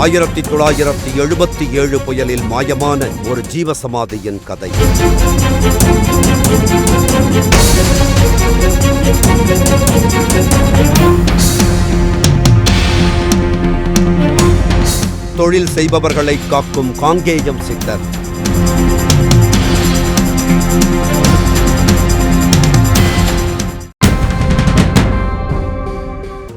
ஆயிரத்தி தொள்ளாயிரத்தி எழுபத்தி ஏழு புயலில் மாயமான ஒரு ஜீவசமாதியின் கதை. தொழில் செய்பவர்களை காக்கும் காங்கேயம் சித்தர்.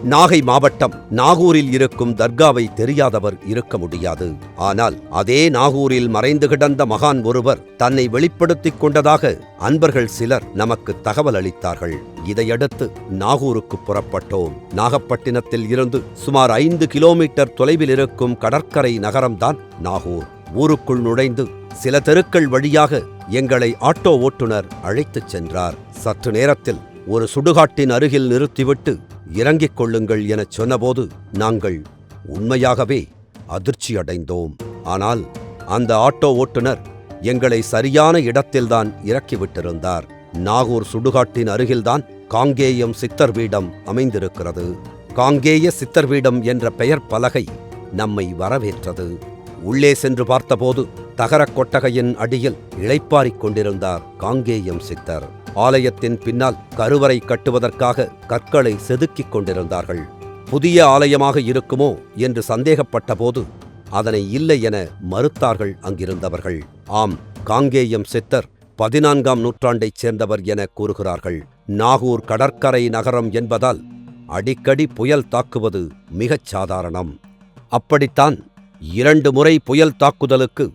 நாகை மாவட்டம் நாகூரில் இருக்கும் தர்காவை தெரியாதவர் இருக்க முடியாது. ஆனால் அதே நாகூரில் மறைந்து கிடந்த மகான் ஒருவர் தன்னை வெளிப்படுத்திக் கொண்டதாக அன்பர்கள் சிலர் நமக்கு தகவல் அளித்தார்கள். இதையடுத்து நாகூருக்கு புறப்பட்டோம். நாகப்பட்டினத்தில் இருந்து சுமார் ஐந்து கிலோமீட்டர் தொலைவில் இருக்கும் கடற்கரை நகரம்தான் நாகூர். ஊருக்குள் நுழைந்து சில தெருக்கள் வழியாக எங்களை ஆட்டோ ஓட்டுநர் அழைத்துச் சென்றார். சற்று நேரத்தில் ஒரு சுடுகாட்டின் அருகில் நிறுத்திவிட்டு இறங்கிக் கொள்ளுங்கள் எனச் சொன்னபோது நாங்கள் உண்மையாகவே அதிர்ச்சியடைந்தோம். ஆனால் அந்த ஆட்டோ ஓட்டுநர் எங்களை சரியான இடத்தில்தான் இறக்கிவிட்டிருந்தார். நாகூர் சுடுகாட்டின் அருகில்தான் காங்கேயம் சித்தர் வீடம் அமைந்திருக்கிறது. காங்கேய சித்தர் வீடம் என்ற பெயர் பலகை நம்மை வரவேற்றது. உள்ளே சென்று பார்த்தபோது தகரக் கொட்டகையின் அடியில் இளைப்பாறிக் கொண்டிருந்தார் காங்கேயம் சித்தர். ஆலயத்தின் பின்னால் கருவறை கட்டுவதற்காக கற்களை செதுக்கிக் கொண்டிருந்தார்கள். புதிய ஆலயமாக இருக்குமோ என்று சந்தேகப்பட்டபோது அதனை இல்லை என மறுத்தார்கள் அங்கிருந்தவர்கள். ஆம் காங்கேயம் சித்தர் பதினான்காம் நூற்றாண்டைச் சேர்ந்தவர் என கூறுகிறார்கள். நாகூர் கடற்கரை நகரம் என்பதால் அடிக்கடி புயல் தாக்குவது மிகச் சாதாரணம். அப்படித்தான் இரண்டு முறை புயல் தாக்குதலுக்கு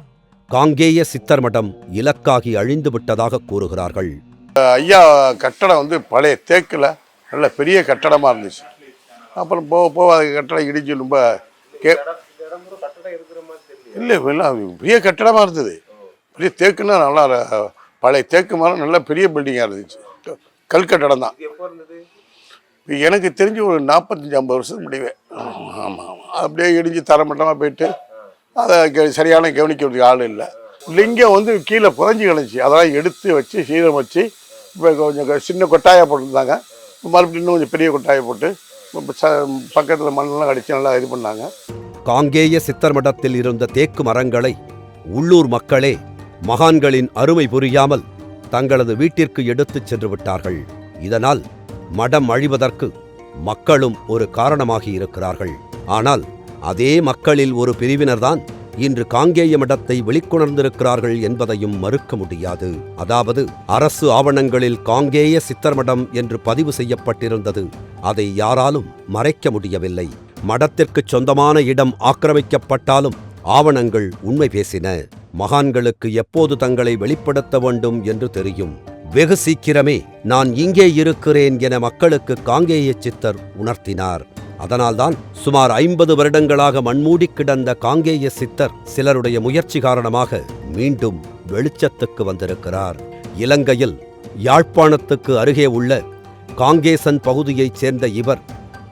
காங்கேய சித்தர் மடம் இலக்காகி அழிந்துவிட்டதாக கூறுகிறார்கள். ஐயா கட்டடம் வந்து பழைய தேக்கில் நல்ல பெரிய கட்டடமாக இருந்துச்சு. அப்புறம் போக போக அது கட்டடம் இடிஞ்சு ரொம்ப கே இல்லை எல்லாம் பெரிய கட்டடமாக இருந்தது. பெரிய தேக்குன்னா நல்லா பழைய தேக்கு மரம் நல்ல பெரிய பில்டிங்காக இருந்துச்சு. கல் கட்டடம் தான். எனக்கு தெரிஞ்சு ஒரு நாற்பத்தஞ்சு ஐம்பது வருஷத்துக்கு முடிவே ஆமாம் ஆமாம் அப்படியே இடிஞ்சு தரமட்டமாக போயிட்டு அதை சரியான கவனிக்கிறதுக்கு ஆள் இல்லை. லிங்கம் வந்து கீழே புதஞ்சு கிடந்துச்சு. அதெல்லாம் எடுத்து வச்சு சீரம் வச்சு இப்போ கொஞ்சம் சின்ன கொட்டாயாக போட்டிருந்தாங்க. மறுபடியும் இன்னும் கொஞ்சம் பெரிய கொட்டாயை போட்டு ச பக்கத்தில் மண்ணெல்லாம் அடித்து நல்லா இது பண்ணாங்க. காங்கேய சித்தர் மடத்தில் இருந்த தேக்கு மரங்களை உள்ளூர் மக்களே மகான்களின் அருமை புரியாமல் தங்களது வீட்டிற்கு எடுத்துச் சென்று விட்டார்கள். இதனால் மடம் அழிவதற்கு மக்களும் ஒரு காரணமாகி இருக்கிறார்கள். ஆனால் அதே மக்களில் ஒரு பிரிவினர்தான் இன்று காங்கேய மடத்தை வெளிக்கொணர்ந்திருக்கிறார்கள் என்பதையும் மறுக்க முடியாது. அதாவது அரசு ஆவணங்களில் காங்கேய சித்தர் மடம் என்று பதிவு செய்யப்பட்டிருந்தது. அதை யாராலும் மறைக்க முடியவில்லை. மடத்திற்குச் சொந்தமான இடம் ஆக்கிரமிக்கப்பட்டாலும் ஆவணங்கள் உண்மை பேசின. மகான்களுக்கு எப்போது தங்களை வெளிப்படுத்த வேண்டும் என்று தெரியும். வெகு சீக்கிரமே நான் இங்கே இருக்கிறேன் என மக்களுக்கு காங்கேய சித்தர் உணர்த்தினார். அதனால்தான் சுமார் ஐம்பது வருடங்களாக மண்மூடி கிடந்த காங்கேய சித்தர் சிலருடைய முயற்சி காரணமாக மீண்டும் வெளிச்சத்துக்கு வந்திருக்கிறார். இலங்கையில் யாழ்ப்பாணத்துக்கு அருகே உள்ள காங்கேசன் பகுதியைச் சேர்ந்த இவர்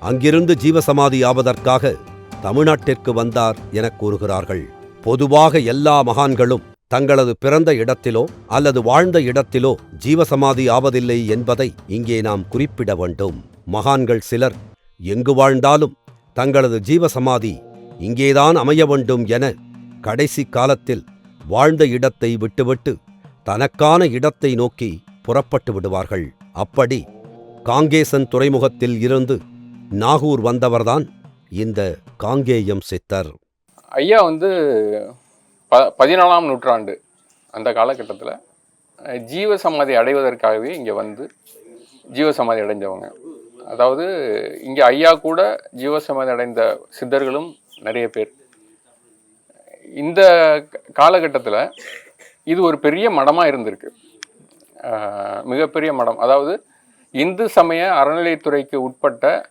அங்கிருந்து ஜீவசமாதி ஆவதற்காக தமிழ்நாட்டிற்கு வந்தார் என கூறுகிறார்கள். பொதுவாக எல்லா மகான்களும் தங்களது பிறந்த இடத்திலோ அல்லது வாழ்ந்த இடத்திலோ ஜீவசமாதி ஆவதில்லை என்பதை இங்கே நாம் குறிப்பிட வேண்டும். மகான்கள் சிலர் எங்கு வாழ்ந்தாலும் தங்களது ஜீவசமாதி இங்கேதான் அமைய வேண்டும் என கடைசி காலத்தில் வாழ்ந்த இடத்தை விட்டுவிட்டு தனக்கான இடத்தை நோக்கி புறப்பட்டு விடுவார்கள். அப்படி காங்கேசன் துறைமுகத்தில் இருந்து நாகூர் வந்தவர்தான் இந்த காங்கேயம் சித்தர். ஐயா வந்து ப பதினாலாம் நூற்றாண்டு அந்த காலகட்டத்தில் ஜீவ சமாதி அடைவதற்காகவே இங்கே வந்து ஜீவ சமாதி அடைஞ்சவங்க. அதாவது இங்கே ஐயா கூட ஜீவசமாதி அடைந்த சித்தர்களும் நிறைய பேர். இந்த காலகட்டத்தில் இது ஒரு பெரிய மடமாக இருந்திருக்கு. மிகப்பெரிய மடம். அதாவது இந்து சமய அறநிலைத்துறைக்கு உட்பட்ட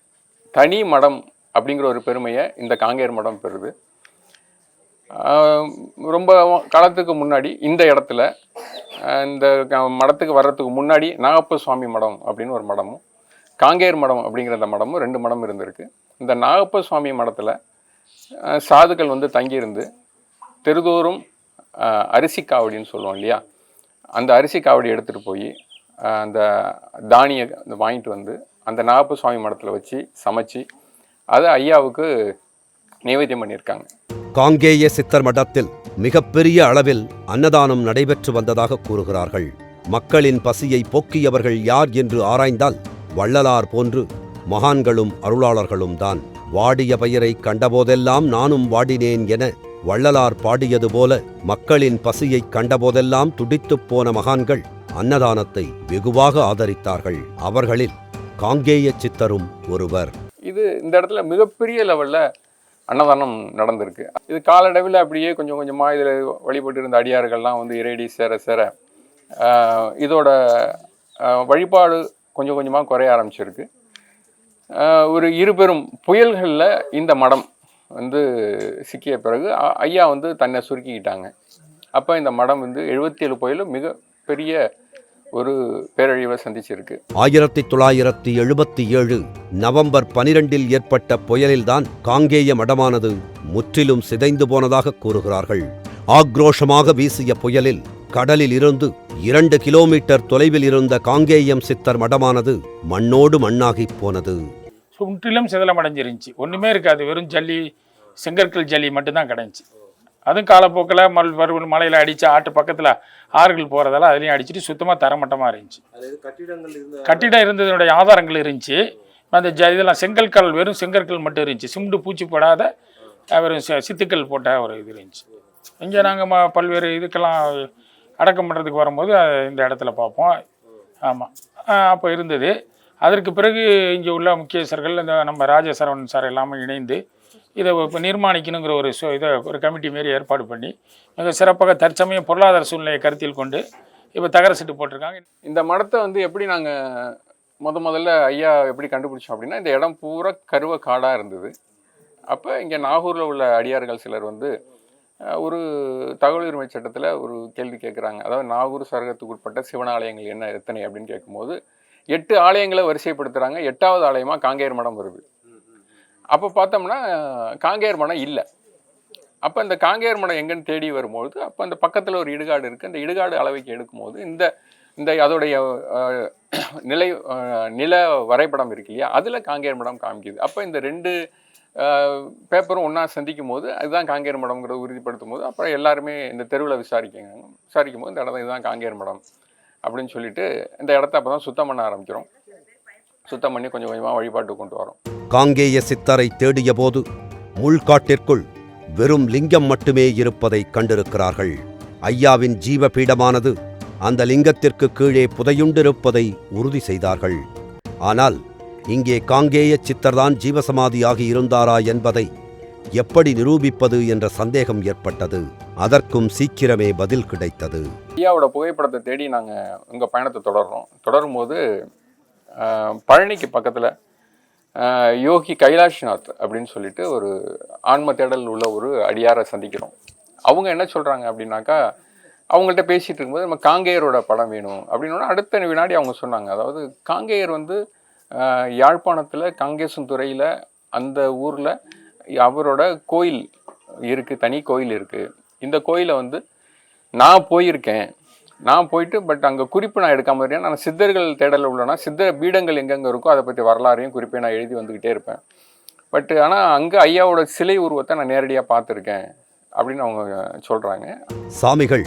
தனி மடம் அப்படிங்கிற ஒரு பெருமையை இந்த காங்கேர் மடம் பெறுது. ரொம்ப காலத்துக்கு முன்னாடி இந்த இடத்துல இந்த க- மடத்துக்கு வர்றதுக்கு முன்னாடி நாகப்ப சுவாமி மடம் அப்படின்னு ஒரு மடமும் காங்கேர் மடம் அப்படிங்கிற அந்த மடமும் ரெண்டு மடம் இருந்திருக்கு. இந்த நாகப்ப சுவாமி மடத்தில் சாதுக்கள் வந்து தங்கியிருந்து தெருதோறும் அரிசி காவடின்னு சொல்லுவோம் இல்லையா? அந்த அரிசி காவடி எடுத்துகிட்டு போய் அந்த தானிய வாங்கிட்டு வந்து அந்த நாகப்ப சுவாமி மடத்தில் வச்சு சமைச்சு அதை ஐயாவுக்கு நைவேத்தியம் பண்ணியிருக்காங்க. காங்கேய சித்தர் மடத்தில் மிகப்பெரிய அளவில் அன்னதானம் நடைபெற்று வந்ததாக கூறுகிறார்கள். மக்களின் பசியை போக்கியவர்கள் யார் என்று ஆராய்ந்தால் வள்ளலார் போன்று மகான்களும் அருளாளர்களும் தான். வாடிய பயிரை கண்டபோதெல்லாம் நானும் வாடினேன் என வள்ளலார் பாடியது போல மக்களின் பசியை கண்டபோதெல்லாம் துடித்துப் போன மகான்கள் அன்னதானத்தை வெகுவாக ஆதரித்தார்கள். அவர்களில் காங்கேய சித்தரும் ஒருவர். இது இந்த இடத்துல மிகப்பெரிய லெவலில் அன்னதானம் நடந்திருக்கு. இது காலடைவில் அப்படியே கொஞ்சம் கொஞ்சமாக இதில் வழிபட்டு இருந்த அடியார்கள்லாம் வந்து இறைடி சேர சேர இதோட வழிபாடு கொஞ்சம் கொஞ்சமாக குறைய ஆரம்பிச்சிருக்கு. ஒரு இருபெரும் புயல்களில் இந்த மடம் வந்து சிக்கிய பிறகு அ- ஐயா வந்து தன்னை சுருக்கிக்கிட்டாங்க. அப்போ இந்த மடம் வந்து எழுபத்தி ஏழு புயலும் மிக பெரிய ஒரு பேரழிவை சந்திச்சிருக்கு. ஆயிரத்தி தொள்ளாயிரத்தி எழுபத்தி ஏழு நவம்பர் பனிரெண்டில் ஏற்பட்ட புயலில்தான் காங்கேய மடமானது முற்றிலும் சிதைந்து போனதாக கூறுகிறார்கள். ஆக்ரோஷமாக வீசிய புயலில் கடலில் இருந்து இரண்டு கிலோமீட்டர் தொலைவில் இருந்த காங்கேயம் சித்தர் மடமானது மண்ணோடு மண்ணாகிப் போனது. முற்றிலும் சிதலம் அடைஞ்சிருந்துச்சு ஒன்றுமே இருக்காது. வெறும் ஜல்லி செங்கற்கல் ஜல்லி மட்டும்தான் கிடந்துச்சு. அதுவும் காலப்போக்கில் மல் வறுவல் மலையில் அடித்து ஆட்டு பக்கத்தில் ஆறுகள் போகிறதால அதுலேயும் அடிச்சுட்டு சுத்தமாக தரமட்டமாக இருந்துச்சு. கட்டிடம் இருந்ததனுடைய ஆதாரங்கள் இருந்துச்சு. அந்த ஜ இதெல்லாம் செங்கற்கல் வெறும் செங்கற்கல் மட்டும் இருந்துச்சு. சிமெண்ட் பூச்சி போடாத வெறும் சி- சித்துக்கல் போட்ட ஒரு இது இருந்துச்சு. இங்கே நாங்கள் ம பல்வேறு இதுக்கெல்லாம் அடக்கம் பண்ணுறதுக்கு வரும்போது இந்த இடத்துல பார்ப்போம். ஆமாம் அப்போ இருந்தது. அதற்கு பிறகு இங்கே உள்ள முக்கியஸ்தர்கள் இந்த நம்ம ராஜசரவணன் சார் எல்லாமே இணைந்து இதை இப்போ நிர்மாணிக்கணுங்கிற ஒரு சோ இதை ஒரு கமிட்டி மாரி ஏற்பாடு பண்ணி மிக சிறப்பாக தற்சமயம் பொருளாதார சூழ்நிலையை கருத்தில் கொண்டு இப்போ தகர சிட்டு போட்டிருக்காங்க. இந்த மடத்தை வந்து எப்படி நாங்கள் முத முதல்ல ஐயா எப்படி கண்டுபிடிச்சோம் அப்படின்னா இந்த இடம் பூரா கருவ காடாக இருந்தது. அப்போ இங்கே நாகூரில் உள்ள அடியார்கள் சிலர் வந்து ஒரு தகவல் உரிமை சட்டத்தில் ஒரு கேள்வி கேட்குறாங்க அதாவது நாகூர் சரகத்துக்கு உட்பட்ட சிவனாலயங்கள் என்ன எத்தனை அப்படின்னு கேட்கும்போது எட்டு ஆலயங்களை வரிசைப்படுத்துகிறாங்க எட்டாவது ஆலயமாக காங்கேயர் மடம் வருது. அப்போ பார்த்தோம்னா காங்கேயர் மடம் இல்லை. அப்போ இந்த காங்கேயர் மடம் எங்கேன்னு தேடி வரும்பொழுது அப்போ அந்த பக்கத்தில் ஒரு இடுகாடு இருக்குது அந்த இடுகாடு அளவைக்கு எடுக்கும்போது இந்த இந்த அதோடைய நிலை நில வரைபடம் இருக்கு இல்லையா? அதில் காங்கேயர் மடம் காமிக்குது. அப்போ இந்த ரெண்டு பேப்பரும் ஒன்றா சந்திக்கும் போது அதுதான் காங்கேயர் மடம்ங்கிறத உறுதிப்படுத்தும் போது அப்புறம் எல்லாருமே இந்த தெருவில் விசாரிக்கங்க விசாரிக்கும் போது இந்த இடம் இதுதான் காங்கேயர் மடம் அப்படின்னு சொல்லிட்டு இந்த இடத்த அப்போ தான் சுத்தம் பண்ண ஆரம்பிக்கிறோம். சுத்தம் பண்ணி கொஞ்சம் கொஞ்சமாக வழிபாட்டு கொண்டு வரோம். காங்கேய சித்தரை தேடிய போது முள்காட்டிற்குள் வெறும் லிங்கம் மட்டுமே இருப்பதை கண்டிருக்கிறார்கள். ஐயாவின் ஜீவ பீடமானது அந்த லிங்கத்திற்கு கீழே புதையுண்டிருப்பதை உறுதி செய்தார்கள். ஆனால் இங்கே காங்கேய சித்தர்தான் ஜீவசமாதியாகி இருந்தாரா என்பதை எப்படி நிரூபிப்பது என்ற சந்தேகம் ஏற்பட்டது. அதற்கும் சீக்கிரமே பதில் கிடைத்தது. ஐயாவோட புகைப்படத்தை தேடி நாங்கள் உங்கள் பயணத்தை தொடர்றோம். தொடரும்போது போது பழனிக்கு பக்கத்தில் யோகி கைலாஷ்நாத் அப்படின்னு சொல்லிட்டு ஒரு ஆன்ம தேடல் உள்ள ஒரு அடியாரை சந்திக்கிறோம். அவங்க என்ன சொல்கிறாங்க அப்படின்னாக்கா அவங்கள்ட்ட பேசிகிட்டு இருக்கும்போது நம்ம காங்கேயரோட படம் வேணும் அப்படின்னா அடுத்த வினாடி அவங்க சொன்னாங்க. அதாவது காங்கேயர் வந்து யாழ்ப்பாணத்தில் யாழ்ப்பாணத்தில் காங்கேசன்துறையில் அந்த ஊரில் அவரோட கோயில் இருக்குது தனி கோயில் இருக்குது இந்த கோயிலை வந்து நான் போயிருக்கேன். நான் போயிட்டு பட் அங்கே குறிப்பு நான் எடுக்காம இருக்கேன். நான் சித்தர்கள் தேடல உள்ளேனா சித்த பீடங்கள் எங்கெங்கே இருக்கோ அதை பற்றி வரலாறையும் குறிப்பை நான் எழுதி வந்துக்கிட்டே இருப்பேன். பட் ஆனால் அங்கே ஐயாவோட சிலை உருவத்தை நான் நேரடியாக பார்த்துருக்கேன் அப்படின்னு அவங்க சொல்கிறாங்க சாமிகள்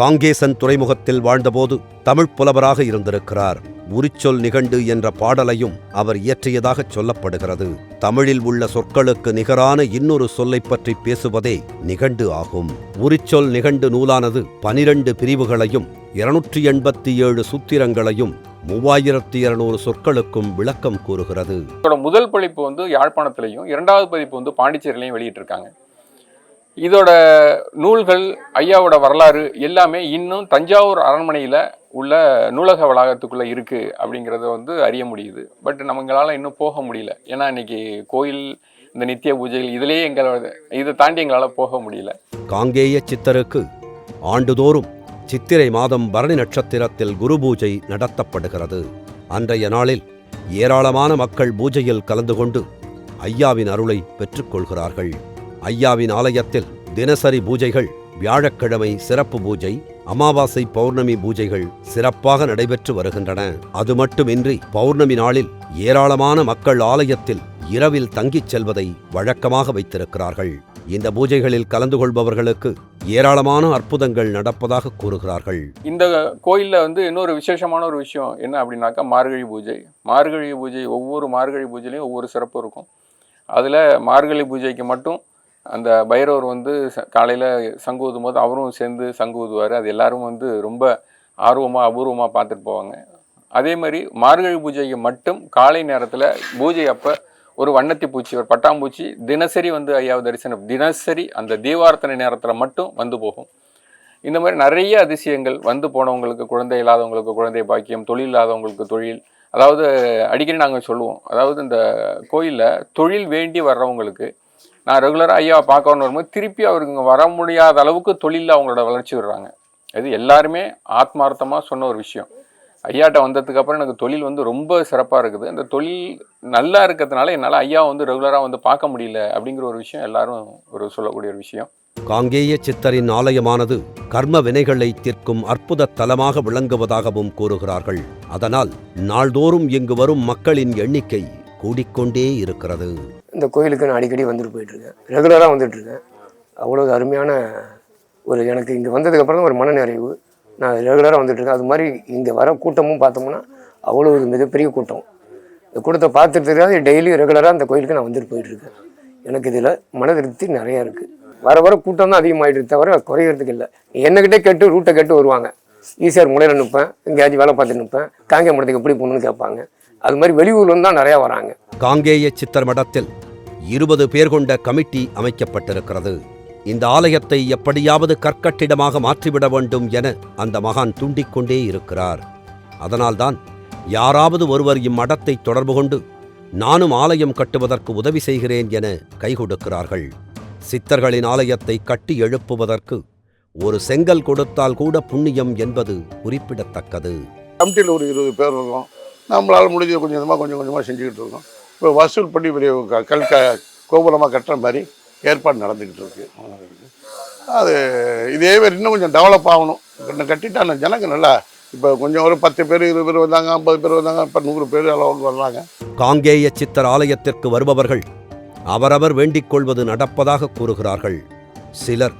காங்கேசன் துறைமுகத்தில் வாழ்ந்தபோது தமிழ்ப் புலவராக இருந்திருக்கிறார். உரிச்சொல் நிகண்டு என்ற பாடலையும் அவர் இயற்றியதாகச் சொல்லப்படுகிறது. தமிழில் உள்ள சொற்களுக்கு நிகரான இன்னொரு சொல்லைப் பற்றி பேசுவதே நிகண்டு ஆகும். உரிச்சொல் நிகண்டு நூலானது பனிரண்டு பிரிவுகளையும் இருநூற்றி எண்பத்தி ஏழு சூத்திரங்களையும் மூவாயிரத்தி இருநூறு சொற்களுக்கும் விளக்கம் கூறுகிறது. முதல் பதிப்பு வந்து யாழ்ப்பாணத்திலையும் இரண்டாவது பதிப்பு வந்து பாண்டிச்சேரியிலையும் வெளியிட்டிருக்காங்க. இதோட நூல்கள் ஐயாவோட வரலாறு எல்லாமே இன்னும் தஞ்சாவூர் அரண்மனையில் உள்ள நூலக வளாகத்துக்குள்ளே இருக்குது அப்படிங்கிறத வந்து அறிய முடியுது. பட் நம்மங்களால் இன்னும் போக முடியல. ஏன்னா இன்னைக்கு கோயில் இந்த நித்திய பூஜைகள் இதிலேயே எங்களோட இதை தாண்டி எங்களால் போக முடியல. காங்கேய சித்தருக்கு ஆண்டுதோறும் சித்திரை மாதம் பரணி நட்சத்திரத்தில் குரு பூஜை நடத்தப்படுகிறது. அன்றைய நாளில் ஏராளமான மக்கள் பூஜையில் கலந்து கொண்டு ஐயாவின் அருளை பெற்றுக்கொள்கிறார்கள் ஐயாவின் ஆலயத்தில் தினசரி பூஜைகள் வியாழக்கிழமை சிறப்பு பூஜை அமாவாசை பௌர்ணமி பூஜைகள் சிறப்பாக நடைபெற்று வருகின்றன. அது மட்டுமின்றி பௌர்ணமி நாளில் ஏராளமான மக்கள் ஆலயத்தில் இரவில் தங்கிச் செல்வதை வழக்கமாக வைத்திருக்கிறார்கள். இந்த பூஜைகளில் கலந்து கொள்பவர்களுக்கு ஏராளமான அற்புதங்கள் நடப்பதாக கூறுகிறார்கள். இந்த கோயிலில் வந்து இன்னொரு விசேஷமான ஒரு விஷயம் என்ன அப்படின்னாக்கா மார்கழி பூஜை. மார்கழி பூஜை ஒவ்வொரு மார்கழி பூஜையிலையும் ஒவ்வொரு சிறப்பு இருக்கும். அதில் மார்கழி பூஜைக்கு மட்டும் அந்த பைரவர் வந்து காலையில் சங்கு ஊதும் போது அவரும் சேர்ந்து சங்கு ஊதுவார் அது எல்லாரும் வந்து ரொம்ப ஆர்வமாக அபூர்வமாக பார்த்துட்டு போவாங்க. அதே மாதிரி மார்கழி பூஜைக்கு மட்டும் காலை நேரத்தில் பூஜை அப்போ ஒரு வண்ணத்தி பூச்சி ஒரு பட்டாம்பூச்சி தினசரி வந்து ஐயாவது தரிசனம் தினசரி அந்த தீபார்த்தனை நேரத்தில் மட்டும் வந்து போகும். இந்த மாதிரி நிறைய அதிசயங்கள் வந்து போனவங்களுக்கு குழந்தை இல்லாதவங்களுக்கு குழந்தை பாக்கியம் தொழில் இல்லாதவங்களுக்கு தொழில் அதாவது அடிக்கடி நாங்கள் சொல்லுவோம். அதாவது இந்த கோயிலில் தொழில் வேண்டி வர்றவங்களுக்கு நான் ரெகுலராக ஐயாவை பார்க்கணும்னு வரும்போது திருப்பி அவருக்கு இங்கே வர முடியாத அளவுக்கு தொழிலில் அவங்களோட வளர்ச்சி விடுறாங்க. இது எல்லாருமே ஆத்மார்த்தமாக சொன்ன ஒரு விஷயம். ஐயாட்ட வந்ததுக்கப்புறம் எனக்கு தொழில் வந்து ரொம்ப சிறப்பாக இருக்குது. அந்த தொழில் நல்லா இருக்கிறதுனால என்னால் ஐயா வந்து ரெகுலராக வந்து பார்க்க முடியல அப்படிங்கிற ஒரு விஷயம் எல்லாரும் ஒரு சொல்லக்கூடிய ஒரு விஷயம். காங்கேய சித்தரின் ஆலயமானது கர்ம வினைகளை தீர்க்கும் அற்புத தலமாக விளங்குவதாகவும் கூறுகிறார்கள். அதனால் நாள்தோறும் இங்கு வரும் மக்களின் எண்ணிக்கை கூடிக்கொண்டே இருக்கிறது. இந்த கோயிலுக்கு நான் அடிக்கடி வந்துட்டு போயிட்டுருக்கேன். ரெகுலராக வந்துட்டுருக்கேன். அவ்வளோ அருமையான ஒரு எனக்கு இங்கே வந்ததுக்கப்புறம் தான் ஒரு மனநிறைவு. நான் ரெகுலராக வந்துட்டுருக்கேன். அது மாதிரி இங்கே வர கூட்டமும் பார்த்தோம்னா அவ்வளோ ஒரு மிகப்பெரிய கூட்டம். இந்த கூட்டத்தை பார்த்துட்டு டெய்லி ரெகுலராக அந்த கோயிலுக்கு நான் வந்துட்டு போயிட்டுருக்கேன். எனக்கு இதில் மன திருப்தி நிறையா இருக்குது வர வர கூட்டம் தான் அதிகமாகிட்டு தவிர குறையிறதுக்கு இல்லை. என்னக்கிட்டே கேட்டு ரூட்டை கேட்டு வருவாங்க. ஈஸியார் முனையில் நிற்பேன் எங்கேயாச்சும் வேலை பார்த்துட்டு நிற்பேன் காங்கே மடத்துக்கு எப்படி போகணுன்னு கேட்பாங்க. அது மாதிரி வெளியூர்லேருந்து தான் நிறையா வராங்க. காங்கேய சித்தர் மடத்தில் இருபது பேர் கொண்ட கமிட்டி அமைக்கப்பட்டிருக்கிறது. இந்த ஆலயத்தை எப்படியாவது கற்கட்டிடமாக மாற்றிவிட வேண்டும் என அந்த மகான் தூண்டிக்கொண்டே இருக்கிறார். அதனால்தான் யாராவது ஒருவர் இம்மடத்தை தொடர்பு கொண்டு நானும் ஆலயம் கட்டுவதற்கு உதவி செய்கிறேன் என கை கொடுக்கிறார்கள் சித்தர்களின் ஆலயத்தை கட்டி எழுப்புவதற்கு ஒரு செங்கல் கொடுத்தால் கூட புண்ணியம் என்பது குறிப்பிடத்தக்கது. கமிட்டியில் ஒரு இருபது பேர் இருக்கோம். நம்மளால் முடிஞ்ச கொஞ்சம் கொஞ்சமாக கொஞ்சம் கொஞ்சமாக செஞ்சுக்கிட்டு இருக்கோம். இப்போ வசூல் பண்ணி பெரிய க- கல் க கோபுரமாக கட்டுற மாதிரி ஏற்பாடு நடந்துக்கிட்டு இருக்கு. அது இதே மாதிரி இன்னும் கொஞ்சம் டெவலப் ஆகணும். இன்னும் கட்டிட்டா ஜனங்க நல்லா இப்போ கொஞ்சம் ஒரு பத்து பேர் இருபது பேர் வந்தாங்க ஐம்பது பேர் வந்தாங்க இப்போ நூறு பேர் அளவுக்கு வர்றாங்க. காங்கேய சித்தர் ஆலயத்திற்கு வருபவர்கள் அவரவர் வேண்டிக் கொள்வது நடப்பதாக கூறுகிறார்கள். சிலர்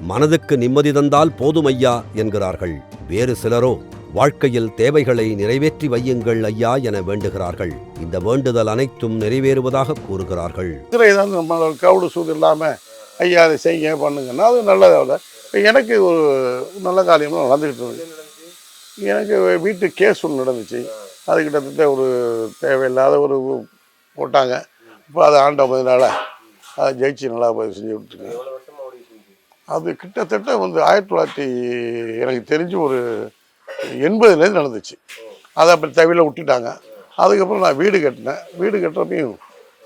மனதுக்கு நிம்மதி தந்தால் போதும் ஐயா என்கிறார்கள். வேறு சிலரோ வாழ்க்கையில் தேவைகளை நிறைவேற்றி வையுங்கள் ஐயா என வேண்டுகிறார்கள். இந்த வேண்டுதல் அனைத்தும் நிறைவேறுவதாக கூறுகிறார்கள். இருக்கிற ஏதாவது கவுடு சூது இல்லாமல் ஐயா அதை செய்யுங்க பண்ணுங்கன்னா. அது நல்லதாக இப்போ எனக்கு ஒரு நல்ல காரியமாக நடந்துக்கிட்டு இருக்கு. எனக்கு வீட்டு கேஸ் ஒன்று நடந்துச்சு. அது கிட்டத்தட்ட ஒரு தேவையில்லாத ஒரு போட்டாங்க. இப்போ அதை ஆண்ட பதினால அதை ஜெயிச்சு நல்லா போய் செஞ்சு விட்டுருக்கேன் அது கிட்டத்தட்ட வந்து ஆயிரத்தி தொள்ளாயிரத்தி எனக்கு தெரிஞ்சு ஒரு எண்பதுலேருந்து நடந்துச்சு. அதை அப்படி தவில விட்டுட்டாங்க. அதுக்கப்புறம் நான் வீடு கட்டினேன். வீடு கட்டுறப்பையும்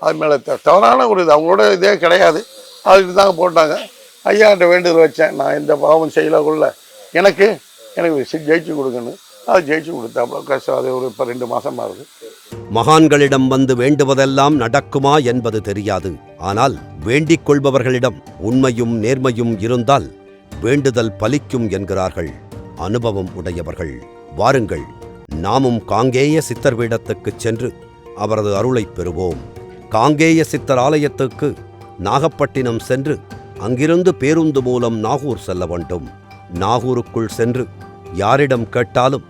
அது மேலே தவறான ஒரு இது. அவங்களோட இதே கிடையாது. அதுக்கு தாங்க போட்டாங்க. ஐயாட்ட வேண்டுதல் வச்சேன். நான் இந்த பாவம் செய்யலக்குள்ள எனக்கு எனக்கு ஜெயிச்சு கொடுக்கணும் அதை ஜெயிச்சு கொடுத்தாப்புல. கஷ்டம் அது ஒரு இப்போ ரெண்டு மாதம் ஆகுது மகான்களிடம் வந்து வேண்டுவதெல்லாம் நடக்குமா என்பது தெரியாது. ஆனால் வேண்டிக் கொள்பவர்களிடம் உண்மையும் நேர்மையும் இருந்தால் வேண்டுதல் பலிக்கும் என்கிறார்கள். அனுபவம் உடையவர்கள். வாருங்கள் நாமும் காங்கேய சித்தர் பீடத்துக்குச் சென்று அவரது அருளைப் பெறுவோம். காங்கேய சித்தர் ஆலயத்துக்கு நாகப்பட்டினம் சென்று அங்கிருந்து பேருந்து மூலம் நாகூர் செல்ல வேண்டும். நாகூருக்குள் சென்று யாரிடம் கேட்டாலும்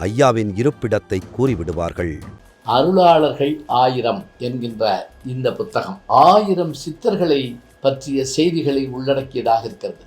ஐயாவின் இருப்பிடத்தை கூறிவிடுவார்கள். அருளாளர்கள் ஆயிரம் என்கின்ற இந்த புத்தகம் ஆயிரம் சித்தர்களை பற்றிய செய்திகளை உள்ளடக்கியதாக இருக்கிறது.